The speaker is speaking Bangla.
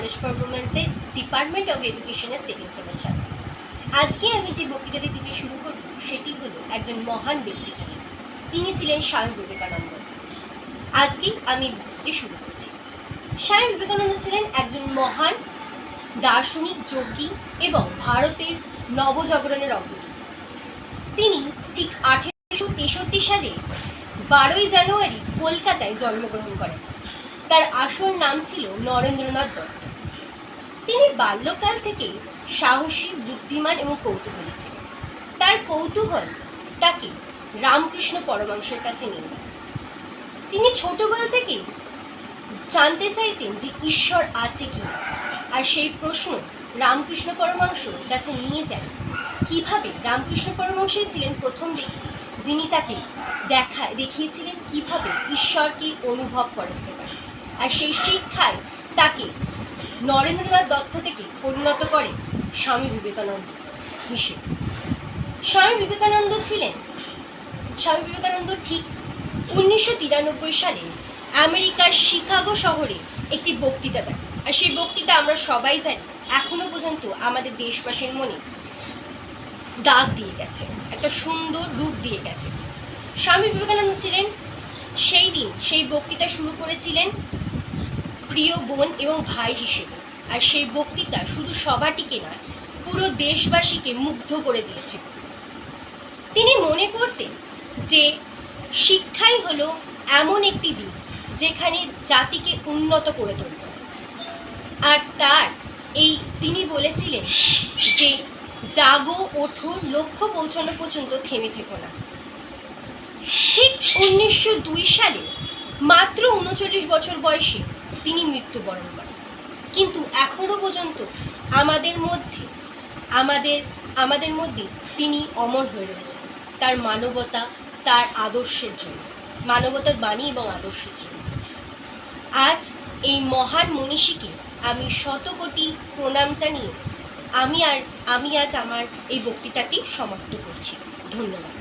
কলেজ ফর উমেন্সের ডিপার্টমেন্ট অফ এডুকেশনের সেকেন্ড সেমের ছাত্র আজকে আমি যে বক্তৃতাটি দিতে শুরু করব, সেটি হলো একজন মহান ব্যক্তি। তিনি ছিলেন স্বামী বিবেকানন্দ। আজকেই আমি বক্তৃতা শুরু করছি। স্বামী বিবেকানন্দ ছিলেন একজন মহান, দার্শনিক, যোগী এবং ভারতের নবজাগরণের অগ্রদূত। তিনি ঠিক আঠেরোশো তেষট্টি সালে বারোই জানুয়ারি কলকাতায় জন্মগ্রহণ করেন। তার আসল নাম ছিল নরেন্দ্রনাথ দত্ত। তিনি বাল্যকাল থেকে সাহসী, বুদ্ধিমান এবং কৌতূহলী ছিলেন। তার কৌতূহল তাকে রামকৃষ্ণ পরমাংশের কাছে নিয়ে যায়। তিনি ছোটবেলা থেকেই জানতে চাইতেন যে ঈশ্বর আছে কি। আর সেই প্রশ্ন রামকৃষ্ণ পরমাংশ কাছে নিয়ে যান কীভাবে রামকৃষ্ণ পরমহংসই ছিলেন প্রথম ব্যক্তি যিনি তাকে দেখা, দেখিয়েছিলেন কীভাবে ঈশ্বরকে অনুভব করা যেতে পারে। আর সেই শিক্ষায় তাকে নরেন্দ্রনাথ দত্ত থেকে পরিণত করে স্বামী বিবেকানন্দ। হিসেবে স্বামী বিবেকানন্দ ছিলেন, স্বামী বিবেকানন্দ ঠিক উনিশশো তিরানব্বই সালে আমেরিকার শিকাগো শহরে একটি বক্তৃতা দেন। আর সেই বক্তৃতা আমরা সবাই জানি, এখনও পর্যন্ত আমাদের দেশবাসীর মনে দাগ দিয়ে গেছে, একটা সুন্দর রূপ দিয়ে গেছে। স্বামী বিবেকানন্দ ছিলেন, সেই দিন সেই বক্তৃতা শুরু করেছিলেন প্রিয় বোন এবং ভাই হিসেবে। আর সেই বক্তৃতা শুধু সবাটিকে নয়, পুরো দেশবাসীকে মুগ্ধ করে দিয়েছিল তিনি মনে করতেন যে শিক্ষাই হলো এমন একটি দিক যেখানে জাতিকে উন্নত করে তুলবে আর তার এই তিনি বলেছিলেন যে, জাগো, ওঠো, লক্ষ্য পৌঁছানো পর্যন্ত থেমে থেকো না। ঠিক উনিশশো দুই সালে মাত্র উনচল্লিশ বছর বয়সে তিনি মৃত্যুবরণ করেন। কিন্তু এখনও পর্যন্ত আমাদের মধ্যে, আমাদের আমাদের মধ্যে তিনি অমর হয়ে রয়েছেন। তার মানবতা, তার আদর্শের জন্য, মানবতার বাণী এবং আদর্শের জন্য। আজ এই মহান মনীষীকে আমি শত কোটি প্রণাম জানিয়ে আমি আর, আমি আজ আমার এই বক্তৃতাটি সমাপ্ত করছি। ধন্যবাদ।